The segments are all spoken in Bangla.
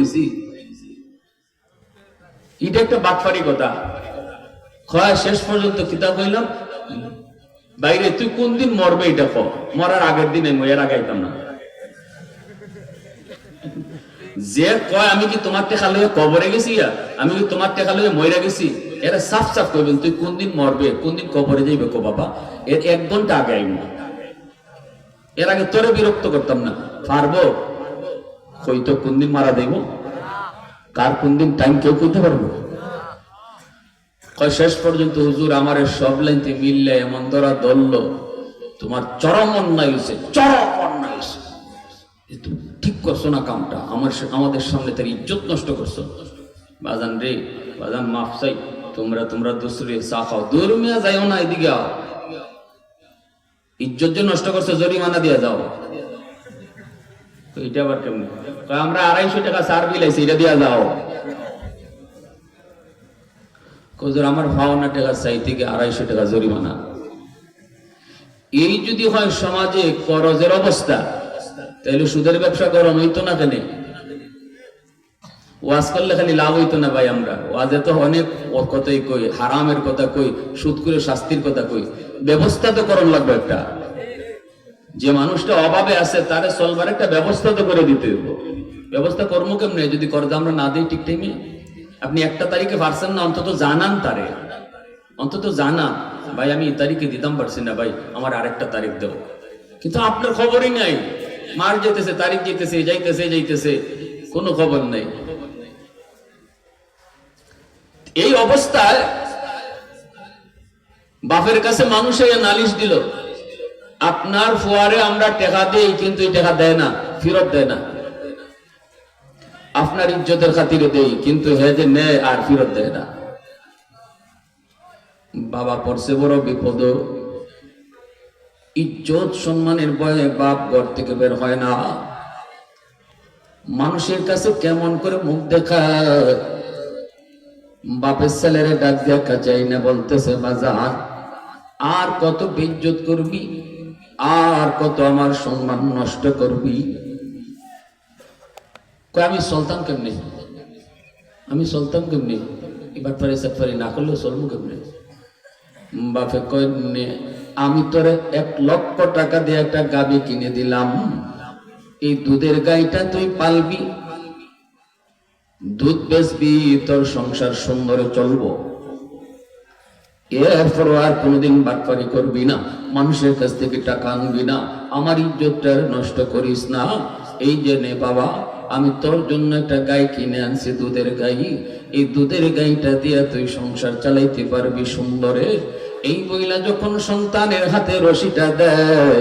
মরে এটা একটা বাটফারি কথা। খয়া শেষ পর্যন্ত কিতাব হইলাম বাইরে, তুই কোন দিন মরবে এটা ক মরার আগের দিন আমি এর আগে আইতাম না। যে কয়, আমি কি তোমার টেকা লইয়া কবরে গেছি আমি কি তোমার টেকা লইয়া মইরা গেছি? এরা সাফ সাফ কইবেন, তুই কোন দিন মরবে, কোন দিন কবরে যাইবে কো বাবা? এর এক ঘণ্টা আগে আইব। এর আগে তোরে বিরক্ত করতাম না। পারব? কইতো কোন দিন মারা দেব? কার কোন দিন টাইম কেউ কইতে পারব? শেষ পর্যন্ত হুজুর আমার সব লাইনতে মিললে এমন ধরা ধরলো, তোমার চরম অন্যায় হয়েছে চরম অন্যায় হয়েছে ঠিক করছ না কামটা, আমার আমাদের সামনে তার ইজ্জত নষ্ট করছ। বাজান রে, বাজান মাফ চাই, তোমরা তোমরা দুসরে চা খাও দূর মিয়া যাইও না এদিকে আও। ইজ্জত যে নষ্ট করছ, জরিমানা দিয়ে যাও। এটা আবার কেমন? আমরা আড়াইশো টাকা সার বিলাইছি এটা দিয়া যাও। আমার ভাওনা টাকা চাই থেকে আড়াইশো টাকা জরিমানা। এই যদি হয় সমাজে করজের অবস্থা, তাহলে সুদের ব্যবসা গরম হইতো না কেন? ওয়াজ করলে খালি লাভ হইতো না ভাই আমরা। ওয়াজে তো অনেক কথাই কই, হারামের কথা কই, সুদ করে শাস্তির কথা কই। ব্যবস্থা তো করণ লাগবে একটা। যে মানুষটা অভাবে আছে, তারে চলবার একটা ব্যবস্থা তো করে দিতে হইব। ব্যবস্থা কর্ম কেমনে? যদি করতে আমরা না দিই ঠিক টাইমে আপনি একটা তারিখে পারছেন না, অন্তত জানান তারে। অন্তত জানা ভাই, আমি এই তারিখে দিতাম পারছি না, ভাই, আমার আরেকটা তারিখ দেও। কিন্তু আপনার খবরই নাই। মার যেতেছে, তারিখ যেতেছে যাইতেছে যাইতেছে। কোনো খবর নাই। এই অবস্থায় বাপের কাছে মানুষ নালিশ দিল। আপনার ফোয়ারে আমরা টেকা দেই, কিন্তু টাকা দেয় না, ফেরত দেয় না। আপনার ইজ্জতের খাতিরে দেই, কিন্তু হে যে নেয় আর ফেরত দেয় না। বাবা পড়ছে বড় বিপদ। ইজ্জত সম্মানের ভয়ে বাপ ঘর থেকে বের হয় না। মানুষের কাছে কেমন করে মুখ দেখায়। বাপের ছেলেরে ডাক দেখা যায় না বলতেছে বাজার আর কত বিজ্জত করবি? আর কত আমার সম্মান নষ্ট করবি? আমি চলতাম কেমনি? আমি চলতাম কেমনি? এবার পারি সাফারি না করলেও চলবো কেমনি? বাপে কয় আমি তোরে এক লক্ষ টাকা দিয়ে একটা গাবি কিনে দিলাম। এই দুধের গাইটা তুই পালবি? দুধ বেচবি, তোর সংসার সুন্দরে চলবো। এরপর আর কোনোদিন বাটপারি করবি না, মানুষের কাছ থেকে টাকা আনবি না, আমার ইজ্জতটা নষ্ট করিস না। এই যে নে বাবা, আমি তোর জন্য একটা গাই কিনে আনছি দুধের গাই। এই দুধের গাইটা দিয়ে তুই সংসার চালাইতে পারবি সুন্দরে। এই বইলা যখন সন্তানের হাতে রশিটা দেয়,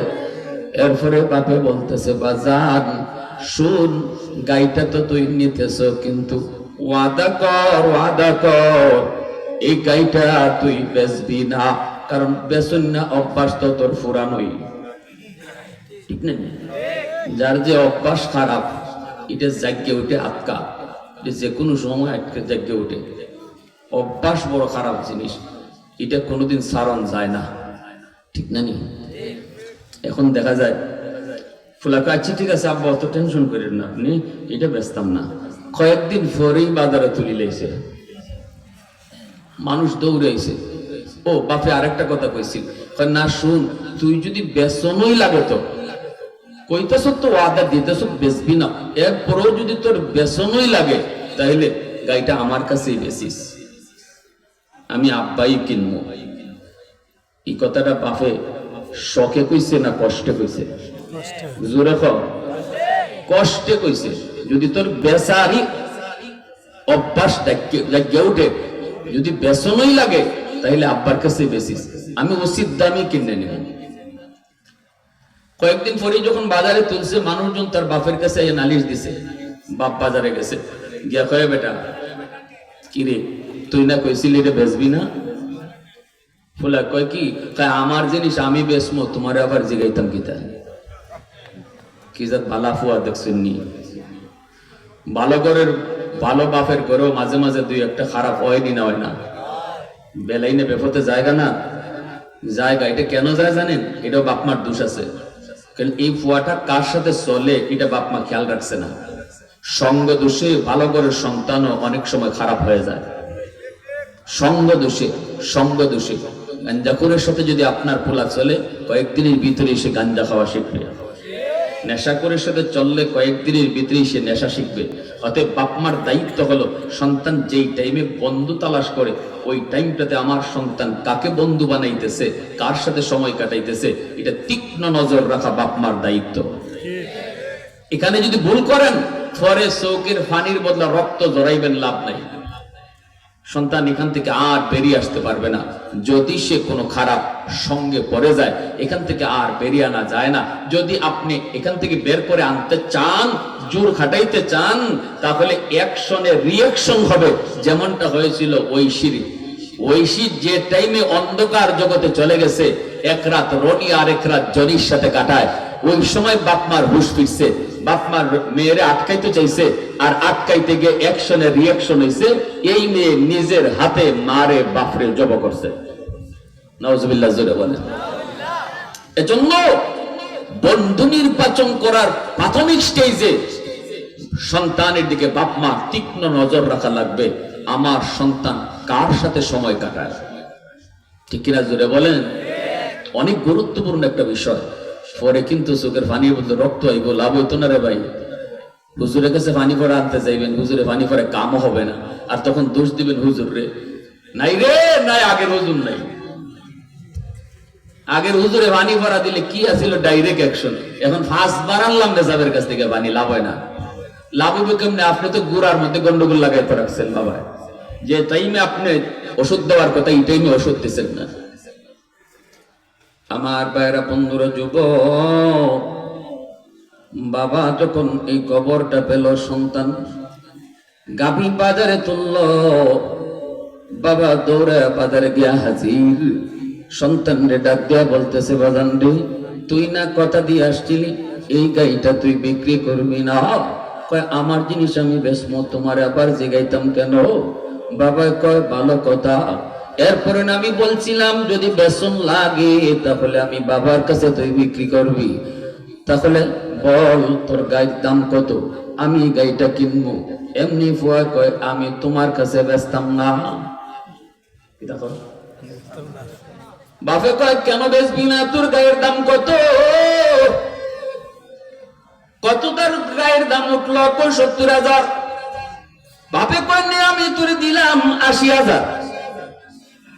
এরপরে বাপে বলতেছে, বাজান, শুন, গাইটা তো তুই নিতেছ, কিন্তু ওয়াদা কর ওয়াদা কর। এই গাইটা তুই বেচবি না, কারণ বেচন না অভ্যাস তো তোর ফুরানোই। ঠিক না? যার যে অভ্যাস খারাপ, এটা জাগ্যে উঠে আটকা। যে কোনো সময় আটকে জাগ্যে উঠে। অভ্যাস বড় খারাপ জিনিস, এটা কোনোদিন সারণ যায় না। ঠিক না নি? এখন দেখা যায় ফুলাকা আচ্ছা ঠিক আছে আব্বা, অত টেনশন করেন না আপনি, এটা বেচতাম না। কয়েকদিন পরেই বাজারে তুলি লেছে মানুষ দৌড়াইছে। ও, বাপে আরেকটা কথা কইছিল না, শুন, তুই যদি বেসনই লাগে তো কইতেছ তো ওয়াদা দিতেছ বেচবি না। এরপরেও যদি তোর বেসনই লাগে তাহলে গাইটা আমার কাছেই বেচিস। আমি আব্বাই কিনবো এই কথাটা বাপে শখে কইছে না কষ্টে কইছে? জোরে ক কষ্টে কইছে। যদি তোর বেসারি অভ্যাস জাগিয়ে উঠে যদি বেসনই লাগে তাহলে আব্বার কাছে বেশিস আমি উচিত দামই কিনে নেব। কয়েকদিন পরে যখন বাজারে তুলছে, মানুষজন তার বাপের কাছে নালিশ দিছে, বাপ বাজারে গেছে। গিয়া কয়ে, বেটা কি রে তুই না কইছিলি রে বেচবি না? ফুলা কয়, কি? কয়, আমার জিনিস আমি বেসমো তোমার আবার জিগাইতাম কিতা কি জাত ভালা ফুয়া দেখছেন নি? ভালো ঘরের ভালো বাপের ঘরেও মাঝে মাঝে দুই একটা খারাপ হয়নি না হয় না। বেলাইনে বেফতে জায়গা না। জায়গা, এটা কেন যায় জানেন? এটাও বাপমার দোষ আছে। কারণ এই ফুয়াটা কার সাথে চলে, এটা বাপমা খেয়াল রাখছে না। সঙ্গ দোষে, ভালো করে সন্তানও অনেক সময় খারাপ হয়ে যায়। সঙ্গ দোষে সঙ্গ দোষে। গাঞ্জাখোরের সাথে যদি আপনার পোলা চলে, কয়েকদিনের ভিতরে এসে গাঞ্জা খাওয়া শিখবে। নেশাখোরের সাথে চললে কয়েকদিনের ভিতরেই সে নেশা শিখবে। অতএব বাপমার দায়িত্ব হলো, সন্তান যেই টাইমে বন্ধু তালাশ করে, ওই টাইমটাতে আমার সন্তান কাকে বন্ধু বানাইতেছে, কার সাথে সময় কাটাইতেছে, এটা তীক্ষ্ণ নজর রাখা বাপমার দায়িত্ব। এখানে যদি ভুল করেন, পরে চৌকের ফানির বদলা রক্ত জড়াইবেন, লাভ নাই। সন্তান এখান থেকে আর বেরিয়ে আসতে পারবে না। যদি সে কোনো খারাপ সঙ্গে পড়ে যায়, এখান থেকে আর বেরিয়ে আনা যায় না। যদি আপনি এখান থেকে বের করে আনতে চান, জোর খাটাইতে চান, তাহলে অ্যাকশনে রিয়াকশন হবে। যেমনটা হয়েছিল ঐশীর। ঐশী যে টাইমে অন্ধকার জগতে চলে গেছে, এক রাত রনি আর এক রাত জনির সাথে কাটায়। ওই সময় বাপমার হুশ ফিরছে। বাপমার মেয়েরে আটকাইতে চাইছে, আর আটকাইতে গিয়ে অ্যাকশনে রিয়াকশন হইছে, এই মেয়ে নিজের হাতে মারে, বাপরে জব করছে। এজন্য বন্ধু নির্বাচন করার প্রাথমিক স্টেজে সন্তানের দিকে বাপ মা তীক্ষ্ণ নজর রাখা লাগবে। আমার সন্তান কার সাথে সময় কাটায়? ঠিক কিনা জোরে বলেন? অনেক গুরুত্বপূর্ণ একটা বিষয়। পরে কিন্তু চোখের পানি বলতে রক্ত আইব, লাভ হইতো না রে ভাই। হুজুরের কাছে পানি পরে আনতে চাইবেন হুজুরে পানি পরে কামও হবে না। আর তখন দোষ দিবেন হুজুর রে। নাই রে, নাই, আগের হুজুর নাই। আগের হুজুরে পানি ভরা দিলে কি আছিল ডাইরেক্ট অ্যাকশন এখন ফার্স্ট বার আনলাম নেশাবের কাছ থেকে পানি, লাভ হয় না। লাভ হবে কেমনে? আপনি তো গুড়ার মধ্যে গন্ডগোল লাগাইতে রাখছেন বাবা যে টাইমে আপনি ওষুধ দেওয়ার কথা, এই টাইমে ওষুধ দিচ্ছেন না। আমার বাইরা বন্ধুরা যুব বাবা যখন এই কবরটা পেল, সন্তান গাভী বাজারে তুলল, বাবা দৌড়ে বাজারে গিয়া হাজির। সন্তান রে ডাক দিয়া বলতেছে, বাজান রে, তুই না কথা দিয়ে আসছিলি, এই গাইটা তুই বিক্রি করবি না। কয়, আমার জিনিস আমি বেসমো তোমার আবার জিগাইতাম কেন? বাবা কয়, ভালো কথা। এরপরে আমি বলছিলাম, যদি বেসন লাগে, তাহলে আমি বাবার কাছে তুই বিক্রি করবি। তাহলে বল, তোর গায়ের দাম কত? আমি গাইটা কিনবো। এমনি ফুয়া কয়, আমি তোমার কাছে বেচতাম না। বাপে কয়, কেন বেচবি না? তোর গায়ের দাম কত? কত তার গায়ের দাম উঠল? সত্তর হাজার। বাপে কয় আমি তোর দিলাম আশি হাজার।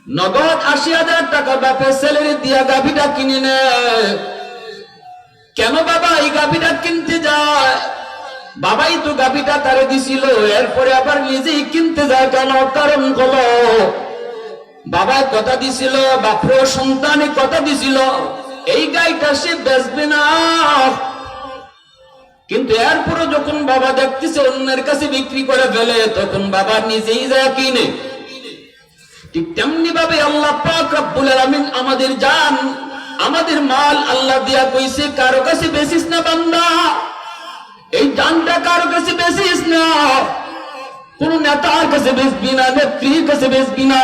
নগদ আশি হাজার টাকা বাপের স্যালারি দিয়া গাভিটা কিনে নেয় কেন বাবা এই গাভিটা কিনতে যায়? বাবাই তো গাভিটা তারে দিছিল, এরপরে আবার নিজেই কিনতে যায় কেন? কারণ হলো, বাবা কথা দিছিল বাপরে সন্তানে কথা দিছিল, এই গাইটা সে বেচবে না। কিন্তু এরপরে যখন বাবা দেখতেছে অন্যের কাছে বিক্রি করে ফেলে, তখন বাবা নিজেই যায় কিনে। ঠিক তেমনি ভাবে আল্লাহ পাক রব্বুল আলামিন আমাদের জান, আমাদের মাল আল্লাহ দিয়া কইছে, কারও কাছে বেসিস না বান্দা। এই জানটা কারও কাছে বেসিস না। কোন নেতার কাছে বেচবি না, নেত্রীর কাছে বেচবি না।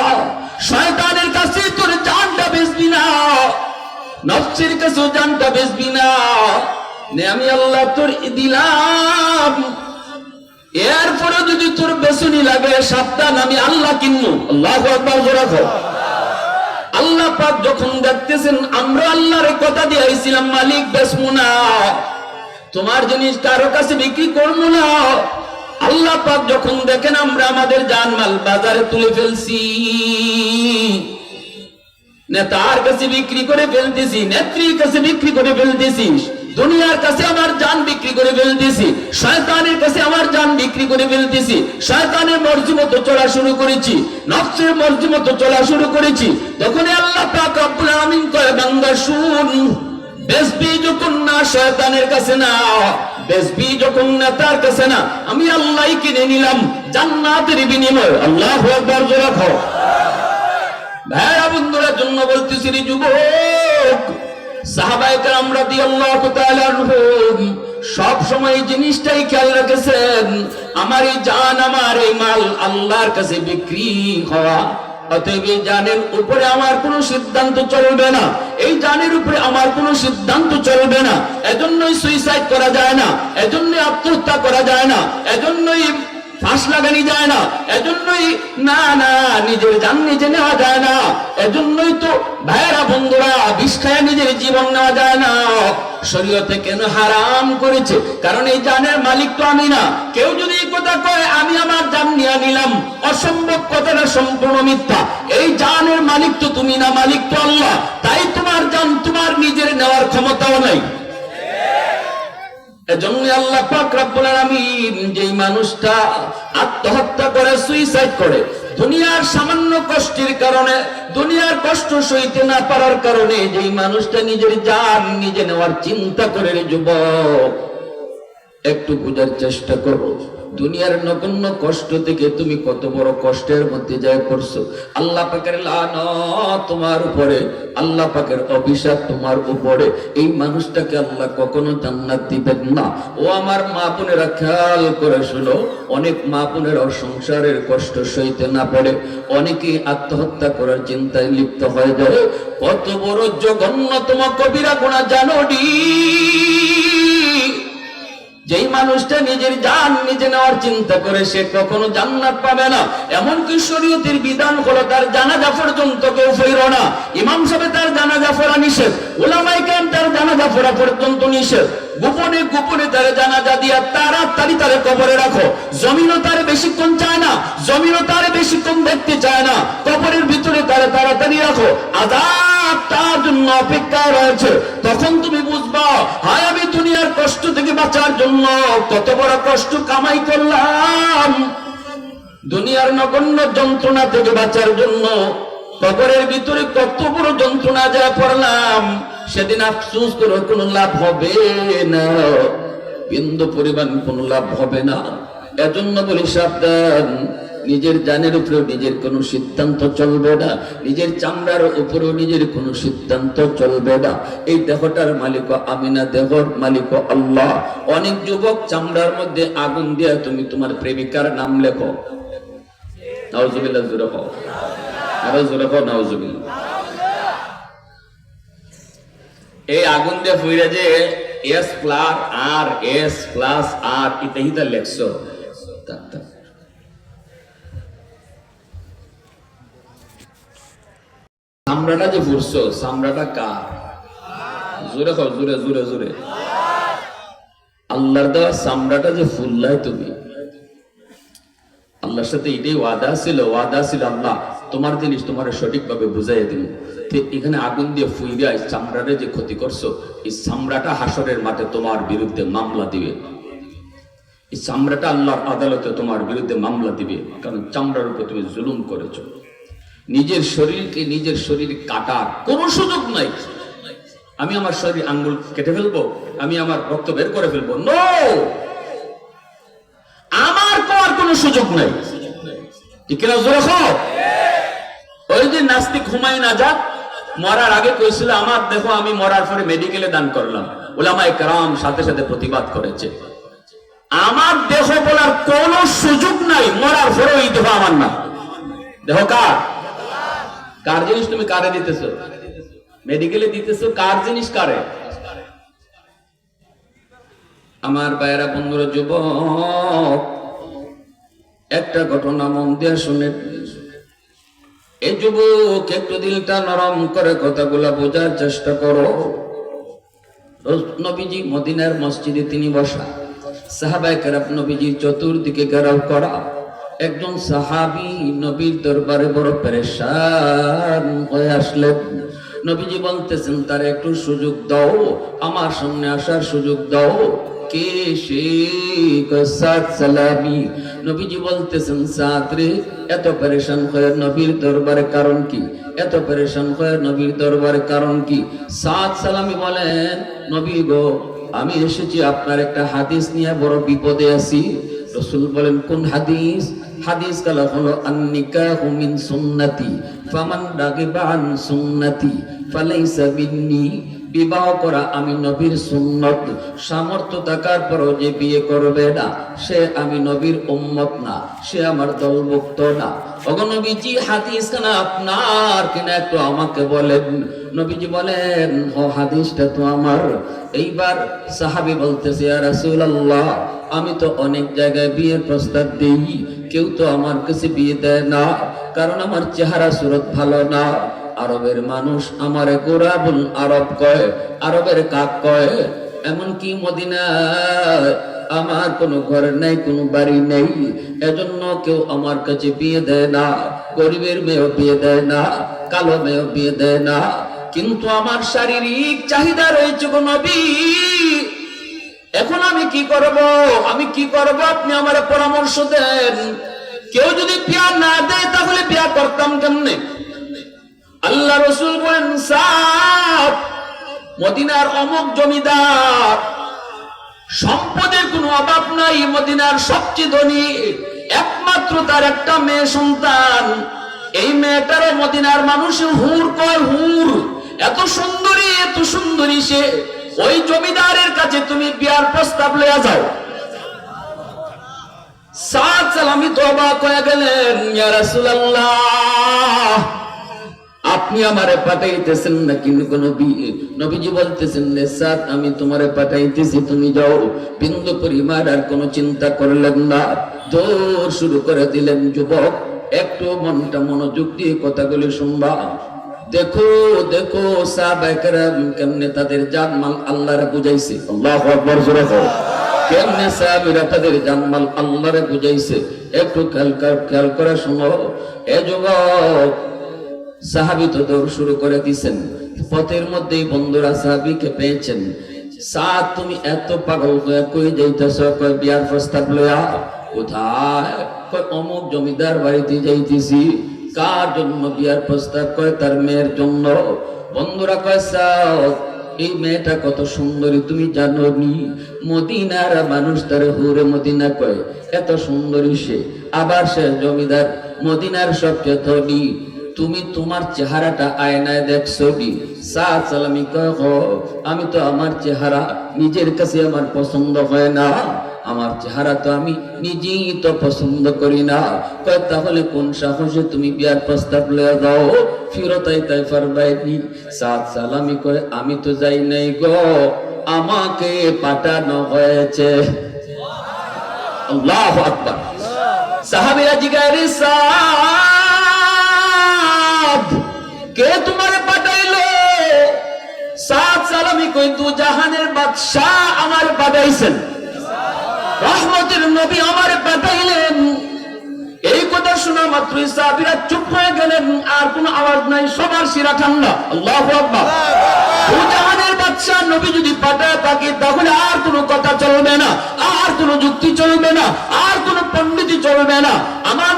শয়তানের কাছে তোর জানটা বেচবি না। নফসের কাছে জানটা বেচবি না। নে আমি আল্লাহ তোর দিলাম। এরপরে যদি তোর বেসুনি লাগে, সাবধান, আমি আল্লাহ কিনবো। আল্লাহ রাখো আল্লাহ পাক যখন দেখতেছেন, আমরা আল্লাহর কথা দিয়ে আইছিলাম, মালিক বেসমু না তোমার জিনিস কারও কাছে বিক্রি করব না। আল্লাহ পাক যখন দেখেন, আমরা আমাদের জানমাল বাজারে তুলে ফেলছি। নেতার কাছে বিক্রি করে ফেলতেছি, নেত্রীর কাছে বিক্রি করে ফেলতেছি দুনিয়ার কাছে আমার জান বিক্রি করে ফেলতেছি, শয়তানের কাছে আমার জান বিক্রি করে ফেলতেছি, শয়তানের মর্জি মতো চলা শুরু করেছি নকশের মর্জি মতো চলা শুরু করেছি। তখন আল্লাহ পাক রব্বুল আমিন কয়, বান্দা, শুন, বেসবি যখন না, শয়তানের কাছে না, বেসবি যখন নেতার কাছে না, আমি আল্লাহই কিনে নিলাম, জান্নাতের বিনিময়। আল্লাহ একবার জোরে রাখো ভাইরা, বন্ধুরা, জন্য বলতেছি যুবক সব সময় জিনিসটাই খেয়াল রেখেছেন, আমার এই জান, আমার এই মাল আল্লাহর কাছে বিক্রি হওয়া। অতএব এই জানের উপরে আমার কোনো সিদ্ধান্ত চলবে না। এই জানের উপরে আমার কোনো সিদ্ধান্ত চলবে না। এজন্যই সুইসাইড করা যায় না। এজন্যই আত্মহত্যা করা যায় না। এজন্যই ফাঁস লাগানি যায় না। এজন্যই না না, নিজের জান নিজে নেওয়া যায় না। এজন্যই তো ভাইয়েরা, বন্ধুরা, বিষ খায় নিজের জীবন নেওয়া যায় না। শরীয়তে কেন হারাম করেছে? কারণ এই জানের মালিক তো আমি না। কেউ যদি এই কথা কয়, আমি আমার জান নিয়ে নিলাম। অসম্ভব কথাটা সম্পূর্ণ মিথ্যা। এই জানের মালিক তো তুমি না, মালিক তো আল্লাহ। তাই তোমার জান তোমার নিজের নেওয়ার ক্ষমতাও নাই। এজন্য আল্লাহ পাক রব্বুল আলামিন যেই মানুষটা আত্মহত্যা করে সুইসাইড করে, দুনিয়ার সামান্য কষ্টের কারণে, দুনিয়ার কষ্ট সইতে না পারার কারণে যেই মানুষটা নিজের জান নিজে নেওয়ার চিন্তা করে যুবক, একটু বোঝার চেষ্টা করো। দুনিয়ার নগণ্য কষ্ট থেকে তুমি কত বড় কষ্টের মধ্যে যায় পড়ছো। আল্লাহ পাকের লান তোমার উপরে, আল্লাহ পাকের অভিশাপ তোমার উপরে। এই মানুষটাকে আল্লাহ কখনো জান্নাত দিবেন না। ও আমার মা বোনেরা খেয়াল করে শুনো, অনেক মা বোনেরা সংসারের কষ্ট সইতে না পারে। অনেকেই আত্মহত্যা করার চিন্তায় লিপ্ত হয়ে যায়। কত বড় জঘন্যতম কবিরা গুণা জানো ডি মানুষটা নিজের জান নিজে নেওয়ার চিন্তা করে সে কখনো জান্নাত পাবে না। এমনকি শরীয়তের বিধান হলো তার জানাজা পর্যন্ত কেউ ফেরো না। ইমাম সাহেব তার জানাজা ফেরা নিষেধ। ওলামাই কেন তার জানাজা ফেরা পর্যন্ত নিষেধ। গোপনে গোপনে তার জানাজা দিয়া তাড়াতাড়ি তার কবরে রাখো। জমিনও তার বেশিক্ষণ চায় না, জমিনও তার বেশিক্ষণ দেখতে চায় না। কবরের ভিতরে তার তাড়াতাড়ি রাখো। আজাব তার জন্য অপেক্ষা রয়েছে। তখন তুমি বুঝবা, হায় আমি দুনিয়ার কষ্ট থেকে বাঁচার জন্য কত বড় কষ্ট কামাই করলাম। দুনিয়ার নগণ্য যন্ত্রণা থেকে বাঁচার জন্য কবরের ভিতরে কত বড় যন্ত্রণা যা পড়লাম, সেদিন আফসোস করে কোনো লাভ হবে না। বিন্দু পরিমাণ কোনো লাভ হবে না। এজন্য বলি সাবধান, নিজের জানের উপরেও নিজের কোনো সিদ্ধান্ত চলবে না। নিজের চামড়ার উপরেও নিজের কোনো সিদ্ধান্ত চলবে না। এই দেহটার মালিক আমি না দেহর মালিক আল্লাহ। অনেক যুবক চামড়ার মধ্যে আগুন দিয়া তুমি তোমার প্রেমিকার নাম লেখো। নাউজুবিল্লাহ জুড়ে হও আরও জোরে নাউজুবিল্লাহ। এই আগুন দিয়ে ফুইরা যে S plus R S plus R লেখছো। চামড়াটা যে ফুরছো চামড়াটা কার? জোরে খাও জোরে জোরে জোরে। আল্লাহর দেওয়া চামড়াটা যে ফুললাই তুমি। আল্লাহর সাথে এটাই ওয়াদা ছিল ওয়াদা ছিল আল্লাহ, তোমার জিনিস তোমার সঠিকভাবে বুঝাই দিন এখানে আগুন দিয়ে ফুই দেয় চামড়াটা যে ক্ষতি করছ, এই চামড়াটা হাসরের মাঠে তোমার বিরুদ্ধে মামলা দিবে। এই চামড়াটা আল্লাহর আদালতে তোমার বিরুদ্ধে মামলা দিবে, কারণ চামড়ার উপর তুমি জুলুম করেছ। নিজের শরীরকে নিজের শরীর কাটার কোনো সুযোগ নাই। আমি আমার শরীর আঙ্গুল কেটে ফেলব, আমি আমার রক্ত বের করে ফেলব। নো আমার পাওয়ার কোনো সুযোগ নাই। ঠিক না জোরে ওই যে নাস্তিক হুমায়ুন আজাদ মরার আগে কইছিল, আমার দেখো আমি মরার পরে মেডিকেলে দান করলাম। ওলামাই কারাম সাথে সাথে প্রতিবাদ করেছে। আমার দেহ বলার কোন সুযোগ নাই, মরার পরে ওই দেহ আমার না। দেহ কার? কার জিনিস তুমি কারে দিতেছো? মেডিকেলে দিতেছো, কার জিনিস কারে? আমার বাইরা বন্ধুরা, যুবক, একটা ঘটনা মন দিয়ে শুনে। এই যুবক, একটু দিলটা নরম করে কথাগুলা বোঝার চেষ্টা করো। নবীজি মদিনার মসজিদে তিনি বসা। সাহাবাই কেরাব চতুর্দিকে ঘেরাও করা। একজন সাহাবি নবীর দরবারে বড় পেরেশান হয়ে আসলেন। নবীজি বলতেছেন, তার একটু সুযোগ দাও, আমার সামনে আসার সুযোগ দাও। কে সে সাত সালামি নবীজি বলতেছেন সাত রে, এত পরেশান হয়ে নবীর দরবারে কারণ কি? এত পরেশান হয়ে নবীর দরবারে কারণ কি? সাত সালামি বলেন, নবী গো, আমি এসেছি আপনার একটা হাদিস নিয়ে বড় বিপদে আছি। রসুল বলেন, কোন হাদিস? হাদিস কালা হলো, আন্নিকাহু মিন সুন্নতি, ফামান রাগিবা আন সুন্নতি, ফালাইসা মিন্নি বিবাহ করা আমি নবীর সুন্নত। সামর্থ্য থাকার পরও যে বিয়ে করবে না, সে আমি নবীর উম্মত না, সে আমার দলভুক্ত না। অগনবীজি হাদিস খানা আপনার? কিনা একটু আমাকে বলেন। নবীজি বলেন, ও হাদিসটা তো আমার। এইবার সাহাবি বলতেছে রাসূলুল্লাহ, আমি তো অনেক জায়গায় বিয়ের প্রস্তাব দিই। কেউ তো আমার কাছে বিয়ে দেয় না, কারণ আমার চেহারা সুরত ভালো না। আরবের মানুষ আমারে গোরাবুল আরব কয়, আরবের কাক কয়, এমনকি মদিনায় আমার কোনো ঘর নেই, কোনো বাড়ি নেই, এজন্য কেউ আমার কাছে বিয়ে দেয় না, গরিবের মেয়েও বিয়ে দেয় না, কালো মেয়েও বিয়ে দেয় না, কিন্তু আমার শারীরিক চাহিদা রয়েছে নবী। এখন আমি কি করব? আমি কি করব? আপনি আমার পরামর্শ দেন। কেউ যদি বিয়া না দেয়, তাহলে বিয়া করতাম কেমনে? আল্লাহ রসুল বলেন সাপ মদিনার অমুক জমিদার, সম্পদের কোনো অভাব নাই, মদিনার সবচেয়ে ধনী, একমাত্র তার একটা মেয়ে সন্তান। এই মেয়েটারও মদিনার মানুষ হুর কয় হুর, এত সুন্দরী এত সুন্দরী সে। ওই জমিদারের কাছে তুমি বিয়ার প্রস্তাব লইয়া যাও। সাত সালামি তো অবাক হয়ে গেলেন, ইয়া রাসূলুল্লাহ আপনি আমারে পাঠাইতেছেন না কিন্তু কোন নবীজি বলতেছেন সাত আমি তোমারে পাঠাইতেছি তুমি যাও। বিন্দু পরিমাণ আর কোনো চিন্তা করলেন না। জোর শুরু করে দিলেন যুবক একটু মনটা মনোযোগ দিয়ে কথাগুলি শুনবা। দেখো দেখো কেমনে তাদের জানমাল আল্লাহরে বুঝাইছে। আল্লাহু আকবার জোরে কেমনে সাহাবীরা তাদের জানমাল আল্লাহরে বুঝাইছে? একটু খেয়াল খেয়াল করে শুনো। এ যুবক সাহাবি তো দৌড় শুরু করে দিছেন। পথের মধ্যেই বন্ধুরা সাহাবিকে পেয়েছেন। সাত তুমি এত পাগল কই যাইতেছ? কই বিয়ার প্রস্তাব লয়া? কোথায়? কই অমুক জমিদার বাড়িতে যাইতেছি। কার জন্য বিয়ার প্রস্তাব? কয়, তার মেয়ের জন্য। বন্ধুরা কয় সাত এই মেয়েটা কত সুন্দরী, তুমি জানো নি মদিনার মানুষ তার হুরে মদিনা কয়, এত সুন্দরী সে। আবার সে জমিদার, মদিনার সবচেয়ে ধনী। তুমি তোমার চেহারাটা আয়নায় দেখছ সাত সালামি কয় "হ, আমি তো আমার চেহারা নিজের কাছে আমার পছন্দ হয় না। আমার চেহারা তো আমি নিজেই তো পছন্দ করি না। তাহলে কোন সাহসে তুমি বিয়ার প্রস্তাব লয়ে দাও ফিরতাই তাই পারবাইনি সাত সালামি কয় আমি তো যাই নাই গো আমাকে পাঠানো হয়েছে। আল্লাহ আকবার। সাহাবিরা জিগারে সাদ কে তোমার পাঠাইলো? সাত সালামি কই, দু জাহানের বাদশাহ আমার পাঠাইছেন। রহমতের নবী আমার পাঠাইলেন। এই কথা শোনা মাত্র সাহাবীরা চুপ হয়ে গেলেন, আর কোনো আওয়াজ নাই, সবার শিরা ঠান্ডা। আল্লাহু জাহানের বাদশাহ নবী যদি পাঠায় থাকে তাহলে আর কোনো কথা চলবে না, আর কোনো যুক্তি চলবে না, আর কোনো পণ্ডিতি চলবে না। আমার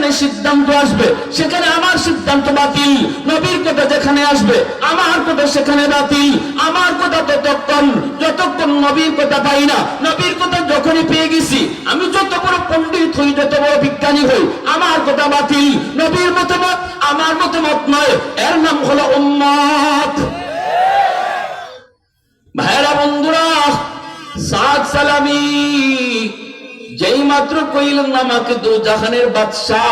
যেখানে সিদ্ধান্ত আসবে, সেখানে আমার সিদ্ধান্ত বাতিল। নবীর কথা যেখানে আসবে, আমার কথা সেখানে বাতিল। আমার কথা ততক্ষণ, যতক্ষণ নবীর কথা পাই না, নবীর কথা যখনই পেয়ে গেছি, আমি যত বড় পণ্ডিত হই, যত বড় বিজ্ঞানী হই, আমার কথা বাতিল। নবীর মতামত আমার মতামত নয়, এর নাম হলো উম্মত। ভাইরা বন্ধুরা সাত সালামি। যেই মাত্র কইলেন আমাকে দু জাহানের বাদশাহ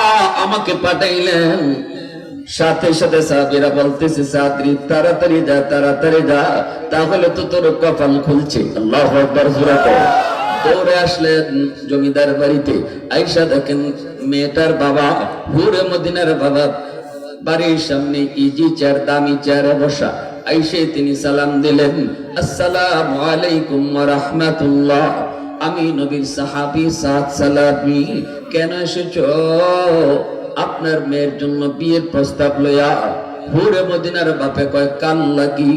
আমাকে পাঠাইলেন, সাথে সাথে সাহাবীরা বলতেছে সাদরি তাড়াতাড়ি যা তাড়াতাড়ি যা, তাহলে তো তোর কপাল খুলছে। আল্লাহু আকবার, জোরে কর দৌড়ে আসলেন জমিদার বাড়িতে। আইসা দেখেন মেয়েটার বাবা, হুরে মদিনার বাবা, বাড়ির সামনে ইজি চেয়ার, দামি চেয়ারে বসা। আইসে তিনি সালাম দিলেন, আসসালামু আলাইকুম রাহমাতুল্লাহ। আমি নবীর সাহাবী সাদ সালামি কেন এসেছ? আপনার মেয়ের জন্য বিয়ের প্রস্তাব লইয়া হুরে মদিনার বাপে কয় কান লাগি।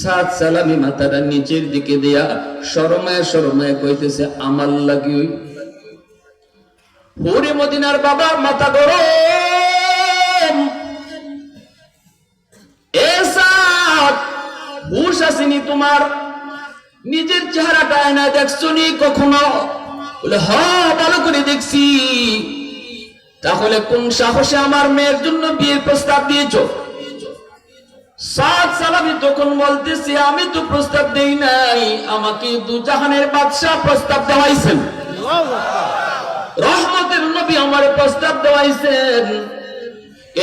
সাত সালামি মাথাটা নিচের দিকে দিয়া শরমায় শরমায় কইতেছে, আমার লাগি হুরে মদিনার বাবা, মাথা গরম। এসাদ হুশ আসেনি তোমার? নিজের চেহারাটা আয়না দেখছ নি কখনো? বলে হ ভালো করে দেখছি। তাহলে কোন সাহসে আমার মেয়ের জন্য বিয়ের প্রস্তাব দিয়েছ? আমি তো প্রস্তাব দেই নাই, আমাকে দু জাহানের বাদশাহ প্রস্তাব দেওয়াইছেন। রহমতের নবী আমার প্রস্তাব দেওয়াইছেন।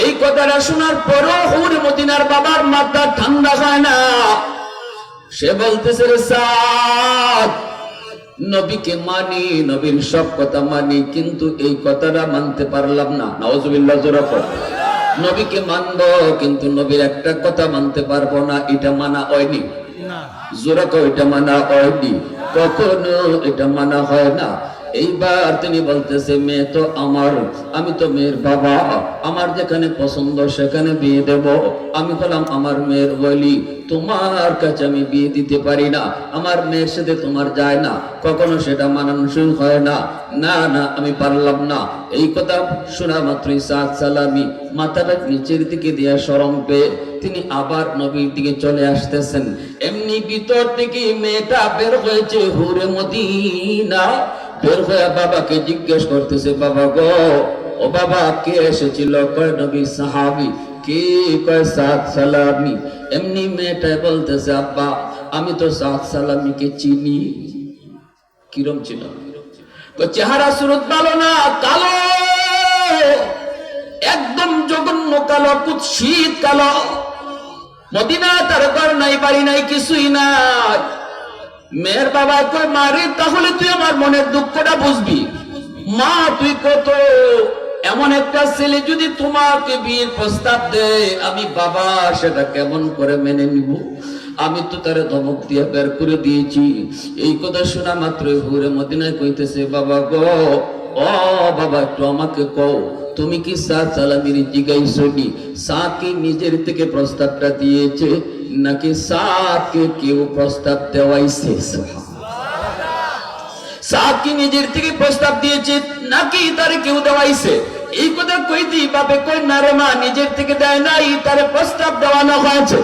এই কথাটা শোনার পরও হুর মদিনার বাবার মাথা ঠান্ডা হয় না। সে বলতেছে রে সাদ নবীকে মানি নবীর সব কথা মানি কিন্তু এই কথাটা মানতে পারলাম না। নওয়াজুবিল্লাহ। নবীকে মানব কিন্তু নবীর একটা কথা মানতে পারব না এটা মানা হয়নি। জোরা কো এটা মানা হয়নি। কখনো এটা মানা হয় না। এইবার তিনি বলতেছে মেয়ে তো আমার আমি তো মেয়ের বাবা। আমার যেখানে পছন্দ সেখানে বিয়ে দেব। আমি বললাম আমার মেয়ের বলি। তোমার কাছে আমি বিয়ে দিতে পারি না। আমার মেয়ের সাথে তোমার যায় না। কখনো সেটা মানানসই হয় না। না না, আমি পারলাম না। এই কথা শোনা মাত্রই সাদ সালামি মাথাটা নিচের দিকে দিয়া সরম পেয়ে তিনি আবার নবীর দিকে চলে আসতেছেন। এমনি ভিতর থেকে মেয়েটা বের হয়েছে হুরে মদিনা। বের হয়ে বাবাকে জিজ্ঞেস করতেছে, বাবা গো, ও বাবা কে এসেছিল? কয় নবী সাহাবি। কে কয় সাত সালামি? এমনি মেয়েটাই বলতেছে, আব্বা, আমি তো সাত সালামিকে চিনি। কিরম ছিল? চেহারা সুরত ভালো না, কালো। একদম জঘন্য কালো, কুৎসিত কালো। মদিনা তার ঘর নাই, বাড়ি নাই, কিছুই নাই। মেয়ের বাবা কই মারে তাহলে তুই আমার মনের দুঃখটা বুঝবি। মা, তুই কত এমন একটা ছেলে যদি তোমাকে বিয়ের প্রস্তাব দেয়, আমি বাবা, সেটা কেমন করে মেনে নিব? আমি তো তারে ধমক দিয়ে বের করে দিয়েছি। এই কথা শোনা মাত্র হুরে মদিনায় কইতেছে, বাবা গো, ও বাবা, একটু আমাকে কও, তুমি কি জিগাইছনি সাকি নিজের থেকে প্রস্তাবটা দিয়েছে, নাকি সাতকে কেউ প্রস্তাব দেওয়াইছে? সাতকে নিজের থেকে প্রস্তাব দিয়েছে, নাকি তারে কেউ দেওয়াইছে? এই কথা কই দি বাপে কই না রে মা, নিজের থেকে দেয় নাই, তারে প্রস্তাব দেওয়ানো হয়েছে।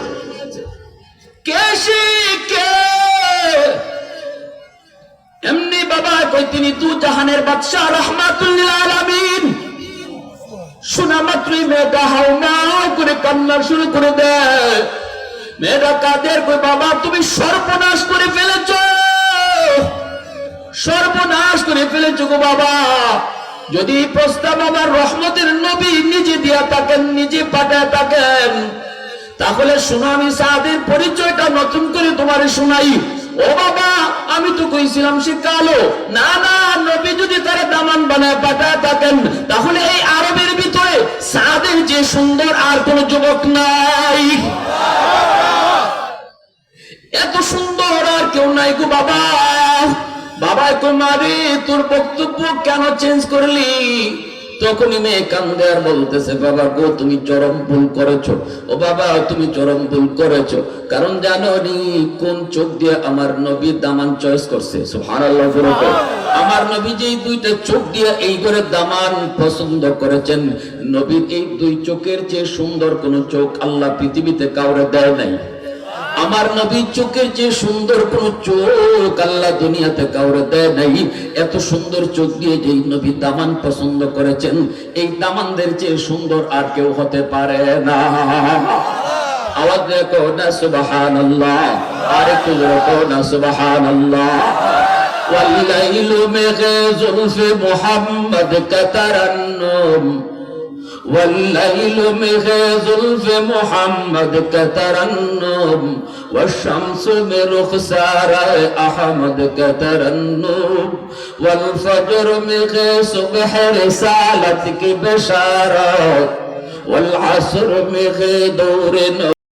এমনি বাবা কই তিনি দু জাহানের বাদশাহ, রহমাতুল্লিল শোনা মাত্রই মেয়েটা করে কান্না শুরু করে দেয়। মেয়েটা কাদের? কই বাবা, তুমি সর্বনাশ করে ফেলেছ। সর্বনাশ করে ফেলেছ গো বাবা। যদি প্রস্তাব আমার রহমতের নবী নিজে দিয়া থাকেন, নিজে পাঠায় থাকেন, তাহলে শোনো আমি সাদের পরিচয়টা নতুন করে তোমারে শোনাই। ও বাবা, আমি তো কইছিলাম সে কালো। না না, নবী যদি তারা দামান বানায় পাঠায় থাকেন, তাহলে এই আরবের ভিতরে সাদের যে সুন্দর আর কোন যুবক নাই। এত সুন্দর আর কেউ নাই গো বাবা। বাবা, তোমারে তোর বক্তব্য কেন চেঞ্জ করলি? তখনই মেয়ে কান্দে আর বলতেছে, বাবা গো, তুমি চরম ভুল করেছ। ও বাবা, তুমি চরম ভুল করেছ। কারণ জানো নি কোন চোখ দিয়ে আমার নবী দামান চয়েস করছে। সুবহানাল্লাহ আমার নবী যেই দুইটা চোখ দিয়ে এই করে দামান পছন্দ করেছেন, নবীর এই দুই চোখের চেয়ে সুন্দর কোন চোখ আল্লাহ পৃথিবীতে কাউরে দেয় নাই। আমার নবীর চোখের যে সুন্দর কোন চোখ আল্লাহ দুনিয়াতে কাউরে দেয় নাই এত সুন্দর চোখ দিয়ে যেই নবী দামান পছন্দ করেছেন এই দামানদের চেয়ে সুন্দর আর কেউ হতে পারে না আওয়াজ দেখো না সুবাহান আল্লাহ আর একটু দেখো না সুবাহান আল্লাহ والليل مغيظ في محمد كترنم والليل مغيظ في محمد كترنم والشمس برخسار أحمد كترنم والفجر مغيظ صبح رسالتك بشارات والعصر مغي دور